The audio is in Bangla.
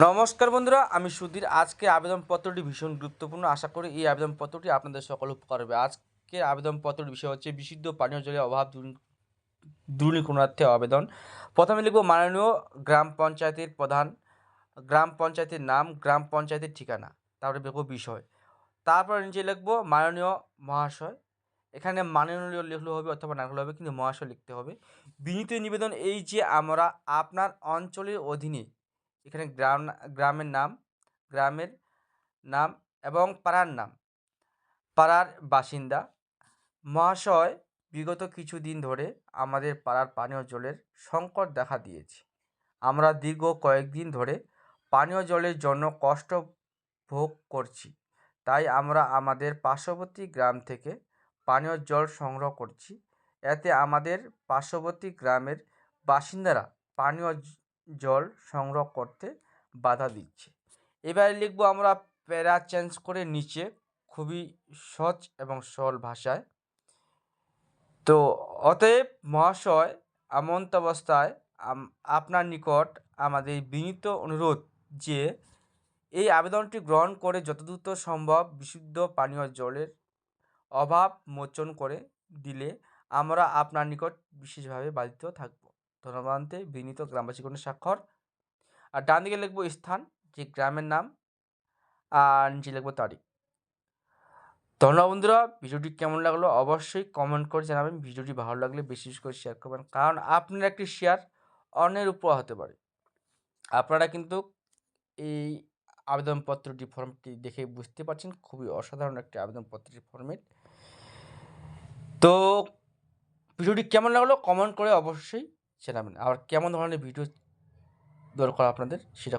নমস্কার বন্ধুরা, আমি সুধীর। আজকে আবেদনপত্রটি ভীষণ গুরুত্বপূর্ণ। আশা করি এই আবেদনপত্রটি আপনাদের সকল উপকার হবে। আজকে আবেদনপত্রটির বিষয় হচ্ছে, বিশুদ্ধ পানীয় জলের অভাব দূর- দূরীকরণার্থে আবেদন। প্রথমে লিখব, মাননীয় গ্রাম পঞ্চায়েতের প্রধান, গ্রাম পঞ্চায়েতের নাম, গ্রাম পঞ্চায়েতের ঠিকানা, তারপরে লিখব বিষয়। তারপর নিচে লিখব, মাননীয় মহাশয়, এখানে মাননীয় লিখলেও হবে অথবা না হবে, কিন্তু মহাশয় লিখতে হবে। বিনীত নিবেদন এই যে, আমরা আপনার অঞ্চলের অধীনে এখানে গ্রাম, গ্রামের নাম গ্রামের নাম এবং পাড়ার নাম। পাড়ার বাসিন্দা। মহাশয় বিগত কিছুদিন ধরে আমাদের পাড়ার পানীয় জলের সংকট দেখা দিয়েছে। আমরা দীর্ঘ কয়েকদিন ধরে পানীয় জলের জন্য কষ্ট ভোগ করছি। তাই আমরা আমাদের পার্শ্ববর্তী গ্রাম থেকে পানীয় জল সংগ্রহ করছি। এতে আমাদের পার্শ্ববর্তী গ্রামের বাসিন্দারা পানীয় জল সংগ্রহ করতে বাধা দিচ্ছে। এবারে লিখব আমরা প্যারা চেঞ্জ করে নিচে, খুবই সহজ এবং সরল ভাষায়। তো অতএব মহাশয়, এমন্ত অবস্থায় আপনার নিকট আমাদের বিনীত অনুরোধ যে, এই আবেদনটি গ্রহণ করে যত দ্রুত সম্ভব বিশুদ্ধ পানীয় জলের অভাব মোচন করে দিলে আমরা আপনার নিকট বিশেষভাবে বাধিত থাকব। ধন্যবাদে বিনীত গ্রামবাসী কোনো স্বাক্ষর। আর ডান দিকে লিখব স্থান, যে গ্রামের নাম, আর নিচে লিখব তারিখ। ধন্যবাদ বন্ধুরা, ভিডিওটি কেমন লাগল অবশ্যই কমেন্ট করে জানাবেন। ভিডিওটি ভালো লাগলে বেশি বেশি করে শেয়ার করবেন। কারণ আপনার একটি শেয়ার অন্যের উপর হতে পারে। আপনারা কিন্তু এই আবেদনপত্রটি ফর্মটি দেখে বুঝতে পারছেন। খুবই অসাধারণ একটি আবেদনপত্রের ফর্মেট তো ভিডিওটি কেমন লাগল? কমেন্ট করে অবশ্যই জানাবেন আর কেমন ধরনের ভিডিও দরকার আপনাদের সেটা